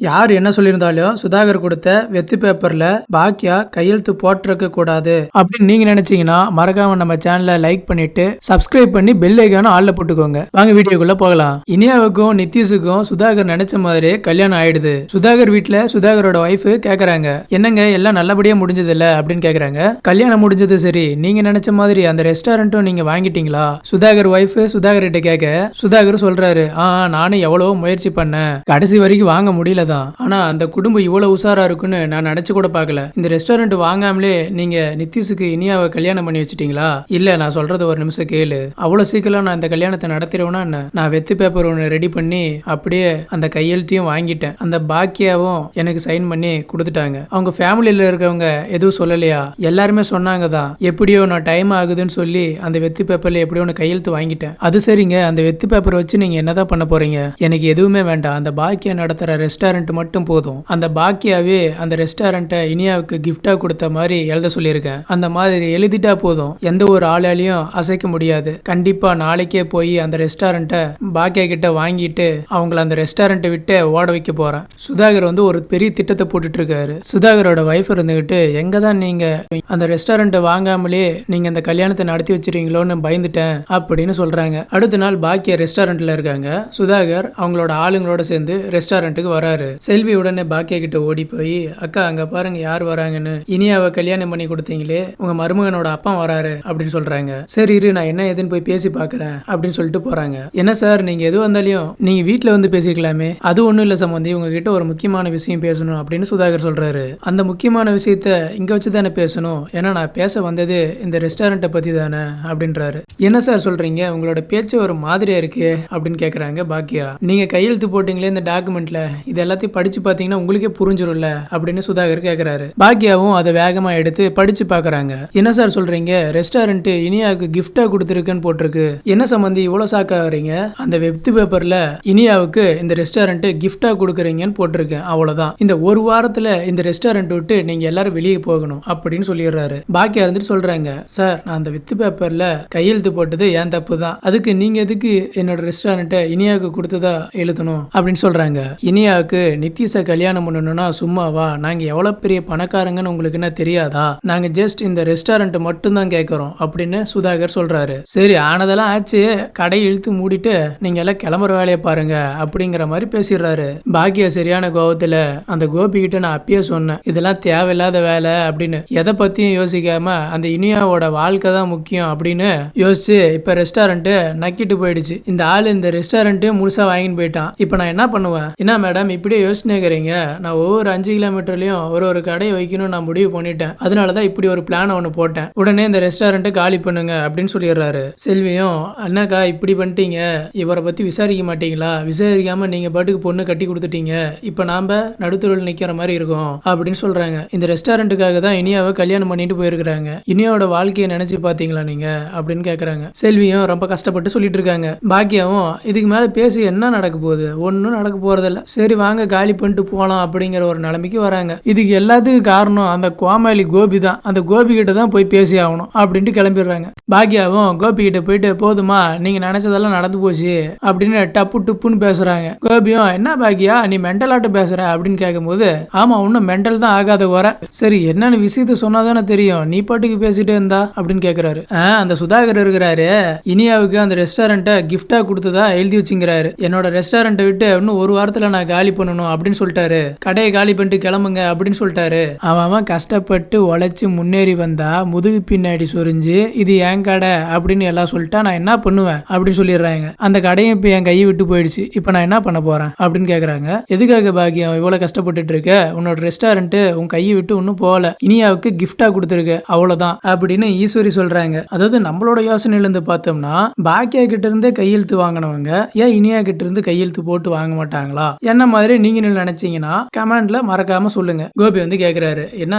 யார் என்ன சொல்லியிருந்தாலும் சுதாகர் கொடுத்த வெத்து பேப்பர்ல பாக்கியா கையெழுத்து போட்டிருக்க கூடாது அப்படின்னு நீங்க நினைச்சீங்கன்னா மறக்காம நம்ம சேனலை லைக் பண்ணிட்டு சப்ஸ்கிரைப் பண்ணி பெல் ஐக்கான ஆள்ல போட்டுக்கோங்க. வாங்க வீடியோக்குள்ள போகலாம். இனியாவுக்கும் நித்திஷுக்கும் சுதாகர் நினைச்ச மாதிரி கல்யாணம் ஆயிடுது. சுதாகர் வீட்டில் சுதாகரோட ஒய்ஃப் கேக்குறாங்க. என்னங்க எல்லாம் நல்லபடியா முடிஞ்சது இல்ல அப்படின்னு கேக்குறாங்க. கல்யாணம் முடிஞ்சது சரி நீங்க நினைச்ச மாதிரி அந்த ரெஸ்டாரண்ட்டும் நீங்க வாங்கிட்டீங்களா? சுதாகர் ஒய்ஃப் சுதாகர் கிட்ட கேட்க சுதாகர் சொல்றாரு ஆ நானும் எவ்வளவோ முயற்சி பண்ணேன். கடைசி வரைக்கும் வாங்க முடியல தான் ஆனா அந்த குடும்பம் இவ்வளவு உஷாராக இருக்குன்னு நான் நினைச்சு கூட பார்க்கல. இந்த ரெஸ்டாரண்ட் வாங்காமலே நீங்க நித்திஷுக்கு இனியாவை கல்யாணம் பண்ணி வச்சிட்டீங்களா? இல்ல நான் சொல்றது ஒரு நிமிஷம் கேளு. அவ்வளவு சீக்கிரம் நான் இந்த கல்யாணத்தை நடத்திடுவேனா என்ன? நான் வெத்து பேப்பர் ஒன்று ரெடி பண்ணி அப்படியே அந்த கையெழுத்தையும் வாங்கிட்டேன். அந்த பாக்கியாவும் எனக்கு சைன் பண்ணி கொடுத்துட்டாங்க. அவங்க ஃபேமிலியில இருக்கவங்க எதுவும் சொல்லலையா? எல்லாருமே சொன்னாங்க தான் எப்படியோ நான் டைம் ஆகுதுன்னு சொல்லி அந்த வெத்து பேப்பர்ல எப்படியோ ஒன்று கையெழுத்து வாங்கிட்டேன். அது சரிங்க. அந்த வெத்து பேப்பர் வச்சு நீங்க என்னதான் பண்ண போறீங்க? எனக்கு எதுவுமே வேண்டாம். அந்த பாக்கியா நடத்துற ரெஸ்டாரண்ட் மட்டும் போதும். அந்த பாக்கியாவே அந்த ரெஸ்டாரண்ட்டை இனியாவுக்கு கிஃப்டாக கொடுத்த மாதிரி எழுத சொல்லியிருக்கேன். அந்த மாதிரி எழுதிட்டா போதும். எந்த ஒரு ஆளாலையும் அசைக்க முடியாது. கண்டிப்பாக நாளைக்கே போய் அந்த ரெஸ்டாரண்ட்டை பாக்கியா கிட்ட வாங்கிட்டு அவங்கள அந்த ரெஸ்டாரண்ட்டை விட்டு ஓட வைக்க போகிறேன் சுதாகர் வந்து ஒரு பெரிய திட்டத்தை போட்டுட்டு இருக்காரு சுதாகரோட ஒய்ஃப் இருந்துகிட்டு எங்கே தான் நீங்கள் அந்த ரெஸ்டாரண்ட்டை வாங்காமலே நீங்கள் அந்த கல்யாணத்தை நடத்தி வச்சிருவீங்களோன்னு பயந்துட்டேன் அப்படின்னு சொல்கிறாங்க அடுத்த நாள் பாக்கியா ரெஸ்டாரண்ட்டில் இருக்காங்க. சுதாகர் அவங்களோட ஆளுங்களோட சேர்ந்து ரெஸ்டாரண்ட்டுக்கு வராரு. செல்வி உடனே பாக்கியா கிட்ட ஓடி போய் அக்கா அங்க பாருங்க யார் வராங்கன்னு. இனியாவை கல்யாணம் பண்ணி கொடுத்தீங்களே உங்க மருமகனோட அப்பா வராரு அப்படின்னு சொல்றாங்க. சரி இரு நான் என்ன ஏதுன்னு போய் பேசி பாக்குறேன் அப்படின்னு சொல்லிட்டு போறாங்க. என்ன சார் நீங்க எது வந்தாலையும் நீங்க வீட்டுல வந்து பேசிக்கலாமே. அது ஒண்ணும் இல்ல சம்பந்தி உங்ககிட்ட ஒரு முக்கியமான விஷயம் பேசணும் அப்படின்னு சுதாகர் சொல்றாரு. அந்த முக்கியமான விஷயத்த இங்க வச்சு தானே பேசணும். ஏன்னா நான் பேச வந்தது இந்த ரெஸ்டாரண்ட்டை பத்தி தானே அப்படின்றாரு. என்ன சார் சொல்றீங்க? உங்களோட பேச்சு ஒரு மாதிரியா இருக்கு அப்படின்னு கேக்குறாங்க பாக்கியா. நீங்க கையெழுத்து போட்டீங்களே இந்த டாக்குமெண்ட்ல இது எல்லாத்தையும் படிச்சு பாத்தீங்கன்னா உங்களுக்கே புரிஞ்சிடும்ல அப்படின்னு சுதாகர் கேக்குறாரு. பாக்கியாவும் அதை வேகமா எடுத்து படிச்சு பாக்குறாங்க. என்ன சார் சொல்றீங்க? ரெஸ்டாரண்ட் இனியாவுக்கு கிஃப்டா கொடுத்துருக்குன்னு போட்டிருக்கு. என்ன சம்பந்தி இவ்வளவு சாக்காகிறீங்க வரீங்க அந்த வெப்து பேப்பர்ல இனியாவுக்கு இந்த ரெஸ்டாரண்ட் கிஃப்டா கொடுக்குறீங்கன்னு போட்டிருக்கேன். அவ்வளவுதான். இந்த ஒரு வாரத்துல இந்த ரெஸ்டாரண்ட் விட்டு நீங்க எல்லாரும் வெளியே போகணும் அப்படின்னு சொல்லிடுறாரு. பாக்கியா இருந்துட்டு சொல்றாங்க சார் நான் அந்த வித்து பேப்பர்ல கையெழுத்து போட்டது ஏன் தப்பு தான் அதுக்கு நீங்க எதுக்கு என்னோட ரெஸ்டாரண்ட்டை இனியாவுக்கு கொடுத்ததா எழுதணும்? அப்படின்னு சொல்றாங்க. இனியாவுக்கு நித்திஷை கல்யாணம் பண்ணணும்னா சும்மாவா? நாங்கள் எவ்வளோ பெரிய பணக்காரங்கன்னு உங்களுக்கு என்ன தெரியாதா? நாங்கள் ஜஸ்ட் இந்த ரெஸ்டாரண்ட் மட்டும்தான் கேட்குறோம் அப்படின்னு சுதாகர் சொல்றாரு. சரி ஆனதெல்லாம் ஆச்சு. கடை இழுத்து மூடிட்டு நீங்க எல்லாம் கிளம்புற வேலையை பாருங்க அப்படிங்கிற மாதிரி பேசிடுறாரு. பாக்கியா சரியான கோபத்தில் அந்த கோபிக்கிட்ட நான் அப்பயே சொன்னேன் இதெல்லாம் தேவையில்லாத வேலை அப்படின்னு. எதை பற்றியும் யோசிக்காம அந்த இனியாவோட வாழ்க்கை தான் முக்கியம் அப்படின்னு யோசிச்சு இப்போ ரெஸ்டாரண்ட்டு நக்கிட்டு போயிடுச்சு. இந்த ஆள் இந்த ரெஸ்டாரண்ட்டே முழுசா வாங்கின்னு போயிட்டான். இப்போ நான் என்ன பண்ணுவேன்? என்ன மேடம் இப்படி இப்படியே யோசிச்சுக்கிறீங்க நான் ஒவ்வொரு அஞ்சு கிலோமீட்டர்லயும் ஒரு ஒரு கடையை வைக்கணும்னு நான் முடிவு பண்ணிட்டேன். அதனாலதான் இப்படி ஒரு பிளான் ஒன்று போட்டேன். உடனே இந்த ரெஸ்டாரண்ட்டை காலி பண்ணுங்க அப்படின்னு சொல்லிடுறாரு. செல்வியும் அண்ணாக்கா இப்படி பண்ணிட்டீங்க. இவரை பற்றி விசாரிக்க மாட்டீங்களா? விசாரிக்காம நீங்க பாட்டுக்கு பொண்ணு கட்டி கொடுத்துட்டீங்க. இப்போ நாம நடுத்தருவில் நிற்கிற மாதிரி இருக்கும். அப்படின்னு சொல்றாங்க. இந்த ரெஸ்டாரண்ட்டுக்காக தான் இனியாவை கல்யாணம் பண்ணிட்டு போயிருக்கிறாங்க. இனியாவோட வாழ்க்கையை நினைச்சு பார்த்தீங்களா நீங்க? அப்படின்னு கேட்குறாங்க செல்வியும் ரொம்ப கஷ்டப்பட்டு சொல்லிட்டு இருக்காங்க. பாக்கியாவும் இதுக்கு மேலே பேசி என்ன நடக்க போகுது? ஒன்றும் நடக்க போறதில்ல. சரி வாங்க. காலி பண்ணிட்டு போகலாம் அப்படிங்கிற ஒரு நிலைமைக்கு வராங்க. இதுக்கு எல்லாத்துக்கும் காரணம் அந்த கோமாளி கோபி தான். அந்த கோபி கிட்ட தான் போய் பேசி ஆகணும் அப்படின்ட்டு கிளம்பிடுறாங்க. பாக்கியாவும் கோபி கிட்ட போயிட்டு போதுமா நீங்க நினைச்சதெல்லாம் நடந்து போச்சு அப்படின்னு டப்பு டுப்புன்னு பேசுறாங்க. கோபியும் என்ன பாக்கியா நீ மென்டலாட்ட பேசுற? அப்படின்னு கேட்கும்போது ஆமா இன்னும் மென்டல் தான் ஆகாத வர சரி என்னன்னு விஷயத்த சொன்னாதானே தெரியும். நீ பாட்டுக்கு பேசிட்டே இருந்தா? அப்படின்னு கேக்குறாரு. அந்த சுதாகர் இருக்கிறாரு. இனியாவுக்கு அந்த ரெஸ்டாரண்ட்டை கிஃப்டா கொடுத்ததா எழுதி வச்சுங்கிறாரு. என்னோட ரெஸ்டாரண்ட்டை விட்டு இன்னும் ஒரு வாரத்துல நான் காலி பண்ணணும் அப்படின்னு சொல்லிட்டாரு. கடையை காலி பண்ணிட்டு கிளம்புங்க அப்படின்னு சொல்லிட்டாரு. அவன் அவன் கஷ்டப்பட்டு உழைச்சி முன்னேறி வந்தா முதுகு பின்னாடி சொரிஞ்சு இது என் கடை அப்படின்னு எல்லாம் சொல்லிட்டா நான் என்ன பண்ணுவேன் அப்படின்னு சொல்லிடுறாங்க. அந்த கடையும் இப்போ என் கையை விட்டு போயிடுச்சு. இப்போ நான் என்ன பண்ண போறேன் அப்படின்னு கேக்குறாங்க. எதுக்காக பாக்கியம் இவ்வளவு கஷ்டப்பட்டுட்டு இருக்க? உன்னோட ரெஸ்டாரண்ட் உன் கையை விட்டு ஒன்றும் போகல. இனியாவுக்கு கிஃப்டா கொடுத்துருக்க. அவ்வளவுதான் அப்படின்னு ஈஸ்வரி சொல்றாங்க. அதாவது நம்மளோட யோசனையில இருந்து பார்த்தோம்னா பாக்கியா கிட்ட இருந்தே கையெழுத்து வாங்கினவங்க ஏன் இனியா கிட்ட இருந்து கையெழுத்து போட்டு வாங்க மாட்டாங்களா? என்ன மாதிரி நீங்க நினைச்சீங்கன்னா கமெண்ட்ல மறக்காம சொல்லுங்க. கோபி வந்து கேக்குறாரு என்ன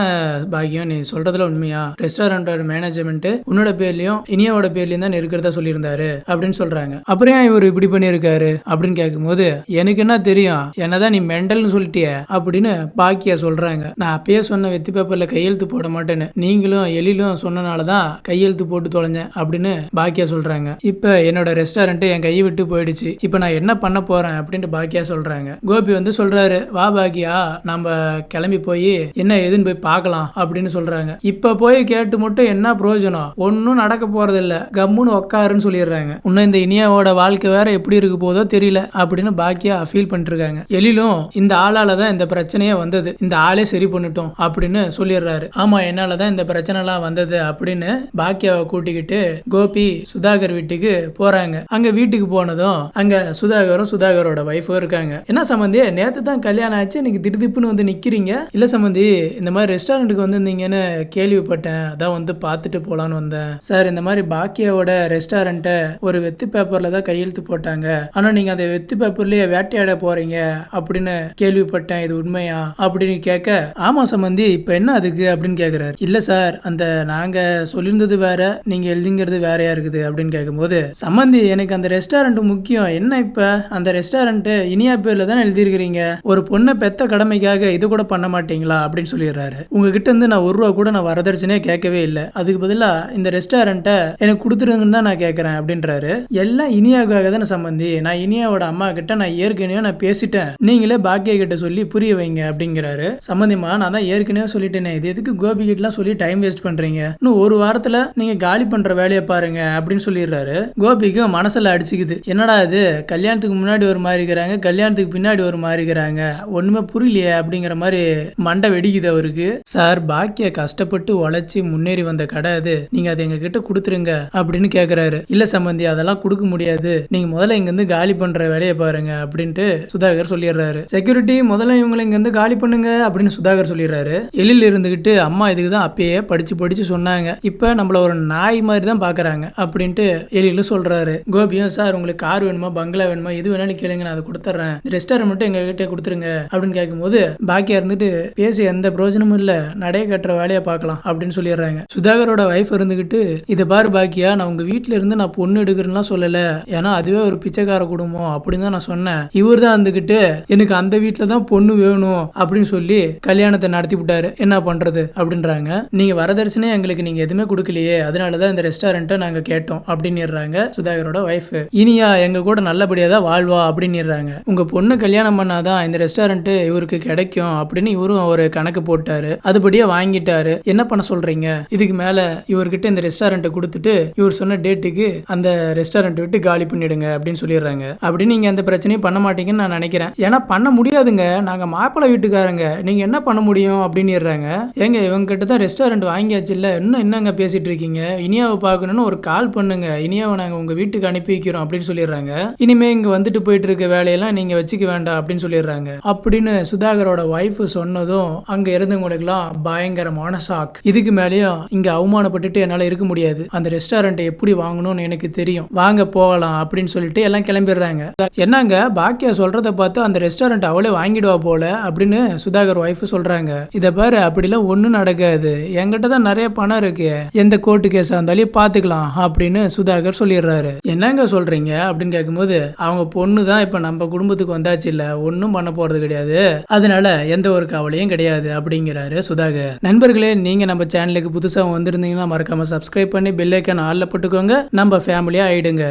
பாக்கியம்? நீ சொல்றதுல உண்மையா? ரெஸ்டாரண்டோட மேனேஜ்மெண்ட் உன்னோட பேர்லயும் இனியாவோட பேர்லயும் தான் இருக்கிறதா சொல்லியிருந்தாரு அப்படின்னு சொல்றாங்க. அப்புறம் ஏன் இவர் இப்படி பண்ணியிருக்காரு அப்படின்னு கேட்கும்போது எனக்கு என்ன தெரியும்? என்னதான் நீ மெண்டல்னு சொல்லிட்டிய அப்படின்னு பாக்கியா சொல்றாங்க. நான் அப்பயே சொன்ன வெத்தி பேப்பர்ல கையெழுத்து போட மாட்டேன்னு நீங்களும் எலிலும் சொன்னனால தான் கையெழுத்து போட்டு தொலைஞ்சேன் அப்படின்னு பாக்கியா சொல்றாங்க. இப்ப என்னோட ரெஸ்டாரண்ட் என் கையை விட்டு போயிடுச்சு. இப்ப நான் என்ன பண்ண போறேன்? அப்படின்ட்டு பாக்கியா சொல்றாங்க. கோபி வந்து வந்து சொல்றாரு வா பாக்கியா நம்ம கிளம்பி போய் என்ன ஏதுன்னு போய் பார்க்கலாம் அப்படின்னு சொல்றாங்க. இப்ப போய் கேட்டு மட்டும் என்ன பிரயோஜனம் ஒன்னும் நடக்க போறது இல்ல கம்முன்னு உக்காருன்னு சொல்லிடுறாங்க. இன்னும் இந்த இனியாவோட வாழ்க்கை வேற எப்படி இருக்க போதோ தெரியல அப்படின்னு பாக்கியா ஃபீல் பண்ணிட்டு இருக்காங்க எழிலும் இந்த ஆளால தான் இந்த பிரச்சனையே வந்தது. இந்த ஆளே சரி பண்ணிட்டோம் அப்படின்னு சொல்லிடுறாரு. ஆமா என்னால தான் இந்த பிரச்சனை எல்லாம் வந்தது அப்படின்னு பாக்கியாவை கூட்டிக்கிட்டு கோபி சுதாகர் வீட்டுக்கு போறாங்க. அங்க வீட்டுக்கு போனதும் அங்க சுதாகரும் சுதாகரோட ஒய்ஃபும் இருக்காங்க. என்ன சம்பந்தி நேற்று தான் கல்யாணம் ஆச்சு. இன்னைக்கு திடுதிப்புன்னு வந்து நிற்கிறீங்க இல்லை சம்மந்தி இந்த மாதிரி ரெஸ்டாரண்ட்டுக்கு வந்திருந்தீங்கன்னு கேள்விப்பட்டேன். அதான் வந்து பார்த்துட்டு போகலான்னு வந்தேன். சார் இந்த மாதிரி பாக்கியாவோட ரெஸ்டாரண்ட்டை ஒரு வெத்து பேப்பரில் தான் கையெழுத்து போட்டாங்க. ஆனால் நீங்கள் அந்த வெத்து பேப்பர்லேயே வேட்டையாட போகிறீங்க அப்படின்னு கேள்விப்பட்டேன். இது உண்மையா அப்படின்னு கேட்க ஆமா சம்பந்தி இப்போ என்ன அதுக்கு அப்படின்னு கேட்குறாரு இல்லை சார் அந்த நாங்கள் சொல்லியிருந்தது வேற நீங்கள் எழுதிங்கிறது வேறையா இருக்குது அப்படின்னு கேட்கும்போது சம்பந்தி எனக்கு அந்த ரெஸ்டாரண்ட் முக்கியம். என்ன இப்போ? அந்த ரெஸ்டாரண்ட்டு இனியா பேரில் தான் எழுதியிருக்கிறீங்க? ஒரு பொண்ணை பெத்த கடமைக்காக இது கூட பண்ண மாட்டீங்களா அப்படின்னு சொல்லிடுறாரு. உங்ககிட்ட இருந்து நான் ஒரு ரூபா கூட நான் வரதட்சணையே கேட்கவே இல்லை. அதுக்கு பதிலா இந்த ரெஸ்டாரண்ட்டை எனக்கு கொடுத்துருங்கன்னு தான் நான் கேட்கறேன் அப்படின்றாரு. எல்லாம் இனியாவுக்காக தானே சம்பந்தி. நான் இனியாவோட அம்மா கிட்ட நான் ஏற்கனவே நான் பேசிட்டேன். நீங்களே பாக்கிய கிட்ட சொல்லி புரிய வைங்க அப்படிங்கிறாரு. சம்பந்திமா நான் தான் ஏற்கனவே சொல்லிட்டேனே. இது எதுக்கு கோபி கிட்டலாம் சொல்லி டைம் வேஸ்ட் பண்றீங்க? இன்னும் ஒரு வாரத்துல நீங்க காலி பண்ற வேலையை பாருங்க அப்படின்னு சொல்லிடுறாரு. கோபிக்கு மனசுல அடிச்சுக்குது. என்னடா இது? கல்யாணத்துக்கு முன்னாடி ஒரு மாதிரி இருக்கிறாங்க கல்யாணத்துக்கு பின்னாடி ஒரு மாதிரி இருக்கிறாங்க ஒண்ணுமே புரியலையே அப்படிங்கிற மாதிரி மண்டை வெடிக்குது அவருக்கு. சார் பாக்கிய கஷ்டப்பட்டு உழைச்சி முன்னேறி வந்த கடை அது. நீங்க அதை எங்க கிட்ட கொடுத்துருங்க அப்படின்னு கேக்குறாரு. இல்ல சம்பந்தி அதெல்லாம் கொடுக்க முடியாது. நீங்க முதல்ல இங்க இருந்து காலி பண்ற வேலையை பாருங்க அப்படின்ட்டு சுதாகர் சொல்லிடுறாரு. செக்யூரிட்டி முதல்ல இவங்களை இங்க இருந்து காலி பண்ணுங்க அப்படின்னு சுதாகர் சொல்லிடுறாரு. எழில் இருந்துகிட்டு அம்மா இதுக்கு தான் அப்பயே படிச்சு படிச்சு சொன்னாங்க. இப்ப நம்மள ஒரு நாய் மாதிரி தான் பாக்குறாங்க அப்படின்ட்டு எழிலும் சொல்றாரு. கோபியும் சார் உங்களுக்கு கார் வேணுமா? பங்களா வேணுமா? எது வேணாலும் கேளுங்க நான் அதை கொடுத்துட்றேன். ரெஸ்டாரண்ட் மட்டும் எங்க கிட்ட கொடுத்துருங்க அப்படின்னு கேட்கும்போது பாக்கியா இருந்துட்டு பேசி எந்த பிரயோஜனமும் இல்ல நடைய கட்டுற வேலையை பார்க்கலாம் அப்படின்னு சொல்லிடுறாங்க. சுதாகரோட வைஃப் இருந்துகிட்டு இதை பாரு பாக்கியா நான் உங்க வீட்டில இருந்து நான் பொண்ணு எடுக்கிறேன்னா சொல்லல. ஏன்னா அதுவே ஒரு பிச்சைக்கார குடும்பம் அப்படின்னு தான் நான் சொன்னேன். இவர் தான் வந்துகிட்டு எனக்கு அந்த வீட்ல தான் பொண்ணு வேணும் அப்படின்னு சொல்லி கல்யாணத்தை நடத்தி விட்டாரு. என்ன பண்றது? அப்படின்றாங்க. நீங்க வரதட்சணை எங்களுக்கு நீங்க எதுவுமே கொடுக்கலையே அதனாலதான் இந்த ரெஸ்டாரண்ட்டை நாங்க கேட்டோம் அப்படின்னுறாங்க சுதாகரோட ஒய்ஃப் இனியா எங்க கூட நல்லபடியா தான் வாழ்வா அப்படின்னுறாங்க. உங்க பொண்ணு கல்யாணம் பண்ண பண்ணாதான் இந்த ரெஸ்டாரண்ட்டு இவருக்கு கிடைக்கும் அப்படின்னு இவரும் ஒரு கணக்கு போட்டாரு. அதுபடியே வாங்கிட்டாரு. என்ன பண்ண சொல்றீங்க? இதுக்கு மேல இவர்கிட்ட இந்த ரெஸ்டாரண்ட்டை கொடுத்துட்டு இவர் சொன்ன டேட்டுக்கு அந்த ரெஸ்டாரண்ட் விட்டு காலி பண்ணிடுங்க அப்படின்னு சொல்லிடுறாங்க. அப்படின்னு நீங்க அந்த பிரச்சனையும் பண்ண மாட்டீங்கன்னு நான் நினைக்கிறேன். ஏன்னா பண்ண முடியாதுங்க. நாங்க மாப்பிள்ளை வீட்டுக்காரங்க. நீங்க என்ன பண்ண முடியும் அப்படின்னுறாங்க. ஏங்க இவங்க கிட்ட தான் ரெஸ்டாரண்ட் வாங்கியாச்சு இல்ல? இன்னும் என்னங்க பேசிட்டு இருக்கீங்க? இனியாவை பார்க்கணும்னு ஒரு கால் பண்ணுங்க. இனியாவை நாங்க உங்க வீட்டுக்கு அனுப்பி வைக்கிறோம் அப்படின்னு சொல்லிடுறாங்க. இனிமே இங்க வந்துட்டு போயிட்டு இருக்க வேலையெல்லாம் நீங்க வச்சுக்க வேண்டாம் அப்படின்னு சொல்லிடுறாங்க. அப்படின்னு சுதாகரோட ஒய்ஃப் சொன்னதும் அங்க இருந்தவங்களுக்குலாம் பயங்கரமான ஷாக் இதுக்கு மேலேயும் இங்க அவமானப்பட்டுட்டு என்னால இருக்க முடியாது. அந்த ரெஸ்டாரண்ட்டை எப்படி வாங்கணும்னு எனக்கு தெரியும். வாங்க போகலாம் அப்படின்னு சொல்லிட்டு எல்லாம் கிளம்பிடுறாங்க. என்னங்க பாக்கியா சொல்றத பார்த்து அந்த ரெஸ்டாரண்ட் அவளே வாங்கிடுவா போல அப்படின்னு சுதாகர் ஒய்ஃப் சொல்றாங்க. இத பாரு அப்படிலாம் ஒண்ணும் நடக்காது. என்கிட்ட தான் நிறைய பணம் இருக்கு. எந்த கோர்ட்டு கேஸா இருந்தாலும் பாத்துக்கலாம் அப்படின்னு சுதாகர் சொல்லிடுறாரு. என்னங்க சொல்றீங்க? அப்படின்னு கேட்கும்போது அவங்க பொண்ணு தான் இப்ப நம்ம குடும்பத்துக்கு வந்தாச்சு இல்ல ஒன்றும் பண்ண போறது கிடையாது. அதனால எந்த ஒரு கவலையும் கிடையாது அப்படிங்கிறாரு சுதாகர். நண்பர்களே நீங்கள் நம்ம சேனலுக்கு புதுசாக வந்திருந்தீங்கன்னா மறக்காமல் சப்ஸ்கிரைப் பண்ணி பெல் ஐக்கான் போட்டுக்கோங்க. நம்ம ஃபேமிலியாக ஆயிடுங்க.